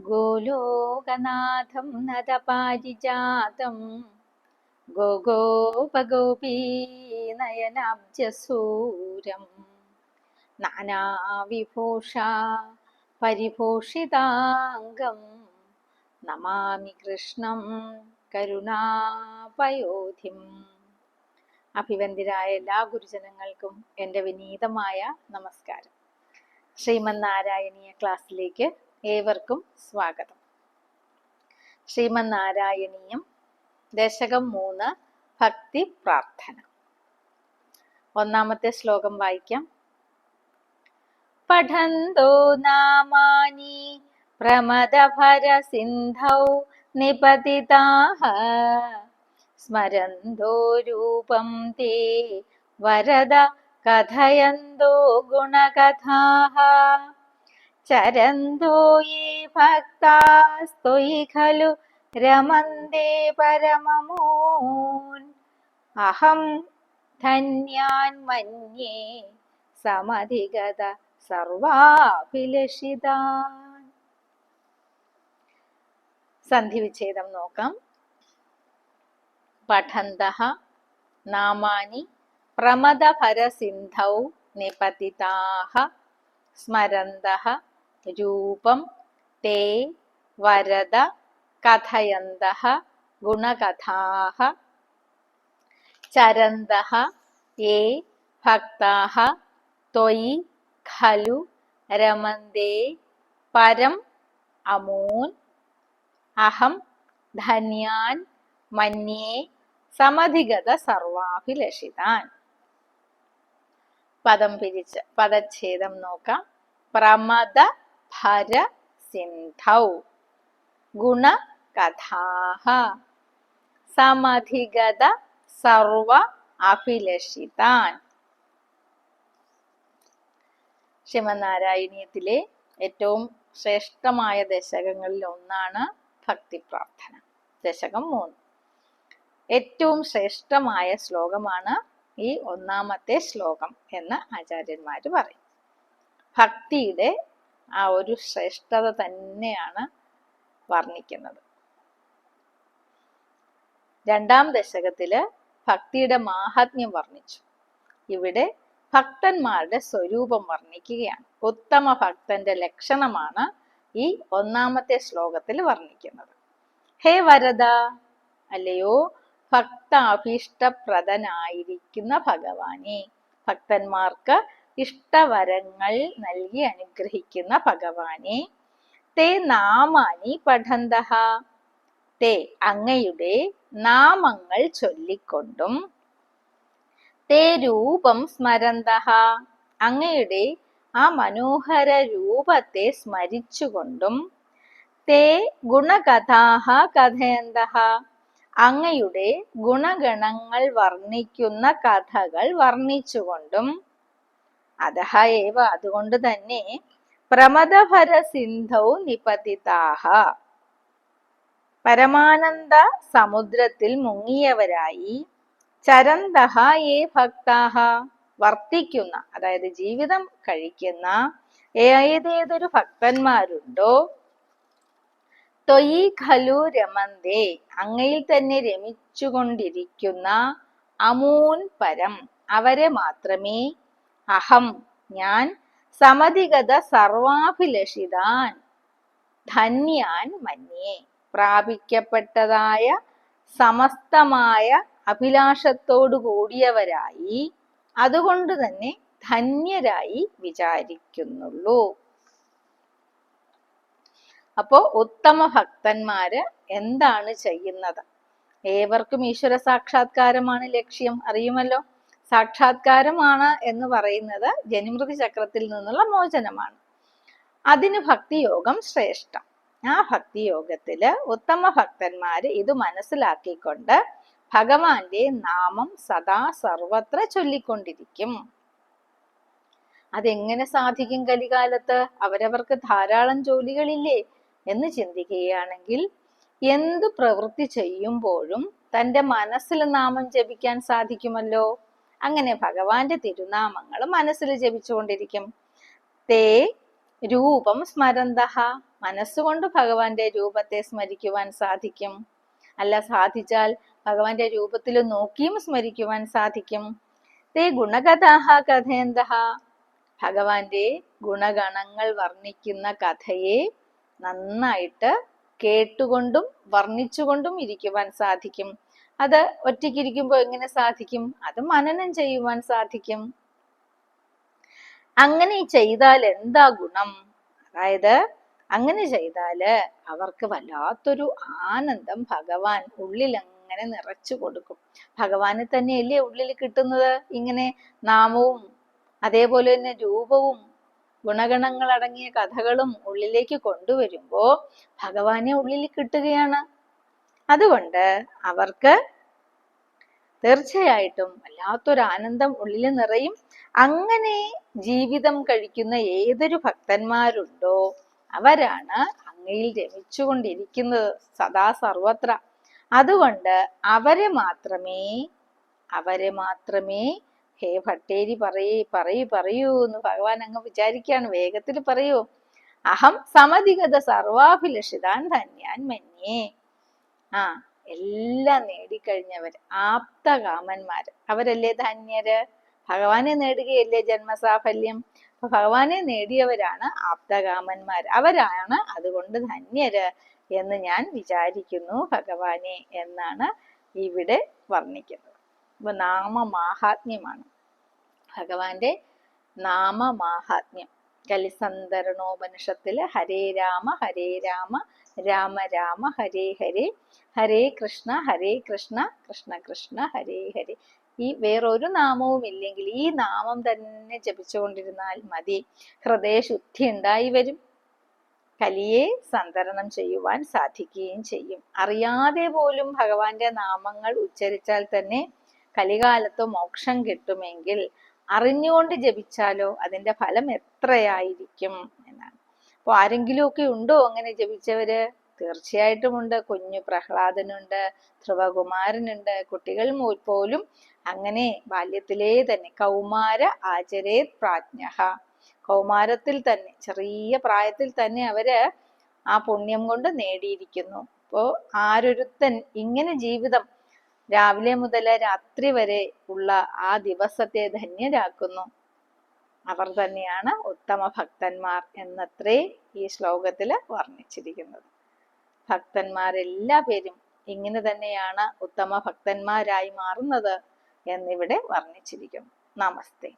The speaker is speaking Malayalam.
ഗോലോകനാഥം നദപാരിജാതം. ഗോഗോപഗോപീനയനാബ്ജസൂരം നാനാവിഭൂഷ പരിഭൂഷിതാംഗം. നമാമി കൃഷ്ണം കരുണാപയോധിം. അഭിവന്ദിരായ എല്ലാ ഗുരുജനങ്ങൾക്കും എന്റെ വിനീതമായ നമസ്കാരം. ശ്രീമന്നാരായണീയ ക്ലാസ്സിലേക്ക് ഏവർക്കും സ്വാഗതം. ശ്രീമന്നാരായണീയം ദശകം മൂന്ന് ഭക്തി പ്രാർത്ഥന. ഒന്നാമത്തെ ശ്ലോകം വായിക്കാം. പഠന്തോ നാമാനി പ്രമദര സിന്ധൗ നിപതിതാഹ സ്മരന്തോ രൂപം തേ വരദ കഥയന്തോ ഗുണകഥാः ചരന്തോ യേ ഭക്താസ്ത്വയി ഖലു രമന്ദേ പരമമൂൻ. അഹം ധന്യാൻ മന്യേ സമധിഗത സർവാഭിലഷിതാൻ. സന്ധി വിച്ഛേദം നോക്കാം. പഠന്തഃ നാമാനി പ്രമദഭരസിന്ധൗ നിപതിതാः സ്മരന്തः രൂപം തേ വരദ കഥയന്ത ഗുണകഥാ ചരന്ത യേ ഭക്താः ത്വയി ഖലു രമന്തേ പരം അമൂൻ അഹം ധന്യാൻ മന്യേ സമധിഗത സർവാഭിലഷിതാൻ. പദം പിരിച്ച് പദച്ഛേദം നോക്കാം. പ്രമദ ഭര സിന്ധൗ ഗുണകഥാഹ സമധിഗത സർവ അഭിലഷിതാൻ ശിവനാരായണീയത്തിലെ ഏറ്റവും ശ്രേഷ്ഠമായ ദശകങ്ങളിൽ ഒന്നാണ് ഭക്തി പ്രാർത്ഥന ദശകം മൂന്ന്. ഏറ്റവും ശ്രേഷ്ഠമായ ശ്ലോകമാണ് ഈ ഒന്നാമത്തെ ശ്ലോകം എന്ന് ആചാര്യന്മാർ പറയും. ഭക്തിയുടെ ആ ഒരു ശ്രേഷ്ഠത തന്നെയാണ് വർണിക്കുന്നത്. രണ്ടാം ദശകത്തിൽ ഭക്തിയുടെ മാഹാത്മ്യം വർണിച്ചു. ഇവിടെ ഭക്തന്മാരുടെ സ്വരൂപം വർണിക്കുകയാണ്. ഉത്തമ ഭക്തന്റെ ലക്ഷണമാണ് ഈ ഒന്നാമത്തെ ശ്ലോകത്തിൽ വർണിക്കുന്നത്. ഹേ വരദ അല്ലയോ ഭക്താഭീഷ്ടപ്രദനായിരിക്കുന്ന ഭഗവാനെ ഭക്തന്മാർക്ക് ഇഷ്ടവരങ്ങൾ നൽകി അനുഗ്രഹിക്കുന്ന ഭഗവാനെ. തേ നാമാനി പഠന്തഹ. തേ അങ്ങയുടെ നാമങ്ങൾ ചൊല്ലിക്കൊണ്ടും. തേ രൂപം സ്മരന്തഹ. അങ്ങയുടെ ആ മനോഹര രൂപത്തെ സ്മരിച്ചുകൊണ്ടും. തേ ഗുണകഥാഹ കഥയന്തഹ. അങ്ങയുടെ ഗുണഗണങ്ങൾ വർണിക്കുന്ന കഥകൾ വർണിച്ചുകൊണ്ടും. അതഹ ഏവ. അതുകൊണ്ട് തന്നെ പ്രമദഭര സിന്ധൗ നിപതിതാഹ. പരമാനന്ദ സമുദ്രത്തിൽ മുങ്ങിയവരായി ചരന്തഹ ഏ ഭക്താഹ. വർത്തിക്കുന്ന അതായത് ജീവിതം കഴിക്കുന്ന ഏതേതൊരു ഭക്തന്മാരുണ്ടോ? തൊയി ഖലു രമന്തേ. അങ്ങയിൽ തന്നെ രമിച്ചുകൊണ്ടിരിക്കുന്ന അമൂൻ പരം. അവരെ മാത്രമേ അഹം. ഞാൻ സമധിഗത സർവാഭിലഷിതാൻ ധന്യാൻ മന്യേ. പ്രാപിക്കപ്പെട്ടതായ സമസ്തമായ അഭിലാഷത്തോടു കൂടിയവരായി അതുകൊണ്ട് തന്നെ ധന്യരായി വിചാരിക്കുന്നുള്ളൂ. അപ്പോ ഉത്തമ ഭക്തന്മാര് എന്താണ് ചെയ്യുന്നത്? ഏവർക്കും ഈശ്വര സാക്ഷാത്കാരമാണ് ലക്ഷ്യം അറിയുമല്ലോ? സാക്ഷാത്കാരമാണ് എന്ന് പറയുന്നത് ജനിമൃതി ചക്രത്തിൽ നിന്നുള്ള മോചനമാണ്. അതിന് ഭക്തിയോഗം ശ്രേഷ്ഠം. ആ ഭക്തിയോഗത്തിൽ ഉത്തമ ഭക്തന്മാര് ഇത് മനസ്സിലാക്കിക്കൊണ്ട് ഭഗവാന്റെ നാമം സദാ സർവത്ര ചൊല്ലിക്കൊണ്ടിരിക്കും. അതെങ്ങനെ സാധിക്കും കലികാലത്ത്? അവരവർക്ക് ധാരാളം ജോലികളില്ലേ? എന്ന് ചിന്തിക്കുകയാണെങ്കിൽ എന്ത് പ്രവൃത്തി ചെയ്യുമ്പോഴും തന്റെ മനസ്സിൽ നാമം ജപിക്കാൻ സാധിക്കുമല്ലോ? അങ്ങനെ ഭഗവാന്റെ തിരുനാമങ്ങൾ മനസ്സിൽ ജപിച്ചുകൊണ്ടിരിക്കും. തേ രൂപം സ്മരന്തഹ മനസ്സുകൊണ്ട് ഭഗവാന്റെ രൂപത്തെ സ്മരിക്കുവാൻ സാധിക്കും. അല്ല സാധിച്ചാൽ ഭഗവാന്റെ രൂപത്തിൽ നോക്കിയും സ്മരിക്കുവാൻ സാധിക്കും. തേ ഗുണകഥാഹ കഥയന്ത ഭഗവാന്റെ ഗുണഗണങ്ങൾ വർണിക്കുന്ന കഥയെ നന്നായിട്ട് കേട്ടുകൊണ്ടും വർണിച്ചുകൊണ്ടും ഇരിക്കുവാൻ സാധിക്കും. അത് ഒറ്റയ്ക്കിരിക്കുമ്പോൾ എങ്ങനെ സാധിക്കും? അത് മനനം ചെയ്യുവാൻ സാധിക്കും. അങ്ങനെ ചെയ്താൽ എന്താ ഗുണം? അതായത് അങ്ങനെ ചെയ്താൽ അവർക്ക് വല്ലാത്തൊരു ആനന്ദം ഭഗവാൻ ഉള്ളിൽ അങ്ങനെ നിറച്ചു കൊടുക്കും. ഭഗവാന് തന്നെയല്ലേ ഉള്ളിൽ കിട്ടുന്നത്? ഇങ്ങനെ നാമവും അതേപോലെ തന്നെ രൂപവും ഗുണഗണങ്ങൾ അടങ്ങിയ കഥകളും ഉള്ളിലേക്ക് കൊണ്ടുവരുമ്പോ ഭഗവാനെ ഉള്ളിൽ കിട്ടുകയാണ്. അതുകൊണ്ട് അവർക്ക് തീർച്ചയായിട്ടും വല്ലാത്തൊരു ആനന്ദം ഉള്ളിൽ നിറയും. അങ്ങനെ ജീവിതം കഴിക്കുന്ന ഏതൊരു ഭക്തന്മാരുണ്ടോ അവരാണ് അങ്ങയിൽ രമിച്ചുകൊണ്ടിരിക്കുന്നത് സദാ സർവത്ര. അതുകൊണ്ട് അവരെ മാത്രമേ അവരെ മാത്രമേ ഹേ ഭട്ടേരി പറയേ പറയൂ പറയൂ എന്ന് ഭഗവാൻ അങ്ങ് വിചാരിക്കുകയാണ്. വേഗത്തിൽ പറയൂ. അഹം സമധിഗത സർവാഭിലഷിതാൻ ധന്യാൻ മന്യേ. ആ എല്ലാം നേടിക്കഴിഞ്ഞവർ ആപ്തകാമന്മാർ അവരല്ലേ ധന്യര്? ഭഗവാനെ നേടുകയല്ലേ ജന്മസാഫല്യം? ഭഗവാനെ നേടിയവരാണ് ആപ്തകാമന്മാർ അവരാണ് അതുകൊണ്ട് ധന്യര് എന്ന് ഞാൻ വിചാരിക്കുന്നു ഭഗവാനെ എന്നാണ് ഇവിടെ വർണിക്കുന്നത്. അപ്പൊ നാമമാഹാത്മ്യമാണ്. ഭഗവാന്റെ നാമമാഹാത്മ്യം. കലിസന്ധരണോപനിഷത്തിൽ ഹരേ രാമ ഹരേ രാമ രാമ രാമ ഹരേ ഹരേ ഹരേ കൃഷ്ണ ഹരേ കൃഷ്ണ കൃഷ്ണ കൃഷ്ണ ഹരേ ഹരേ. ഈ വേറൊരു നാമവും ഇല്ലെങ്കിൽ ഈ നാമം തന്നെ ജപിച്ചുകൊണ്ടിരുന്നാൽ മതി. ഹൃദയശുദ്ധി ഉണ്ടായി വരും. കലിയെ സന്തരണം ചെയ്യുവാൻ സാധിക്കുകയും ചെയ്യും. അറിയാതെ പോലും ഭഗവാന്റെ നാമങ്ങൾ ഉച്ചരിച്ചാൽ തന്നെ കലികാലത്ത് മോക്ഷം കിട്ടുമെങ്കിൽ അറിഞ്ഞുകൊണ്ട് ജപിച്ചാലോ അതിന്റെ ഫലം എത്രയായിരിക്കും എന്നാണ്. അപ്പോൾ ആരെങ്കിലുമൊക്കെ ഉണ്ടോ അങ്ങനെ ജപിച്ചവര്? തീർച്ചയായിട്ടുമുണ്ട് കുഞ്ഞു പ്രഹ്ലാദനുണ്ട് ധ്രുവകുമാരനുണ്ട് കുട്ടികൾ പോലും അങ്ങനെ ബാല്യത്തിലേ തന്നെ. കൗമാര ആചരേത് പ്രാജ്ഞ. കൗമാരത്തിൽ തന്നെ ചെറിയ പ്രായത്തിൽ തന്നെ അവർ ആ പുണ്യം കൊണ്ട് നേടിയിരിക്കുന്നു. അപ്പോ ആരൊരുത്തൻ ഇങ്ങനെ ജീവിതം രാവിലെ മുതൽ രാത്രി വരെ ഉള്ള ആ ദിവസത്തെ ധന്യരാക്കുന്നു. അവർ തന്നെയാണ് ഉത്തമ ഭക്തന്മാർ എന്നത്രേ ഈ ശ്ലോകത്തിൽ വർണിച്ചിരിക്കുന്നത്. ഭക്തന്മാരെല്ലാ പേരും ഇങ്ങനെ തന്നെയാണ് ഉത്തമ ഭക്തന്മാരായി മാറുന്നത് എന്നിവിടെ വർണിച്ചിരിക്കുന്നു. നമസ്തേ.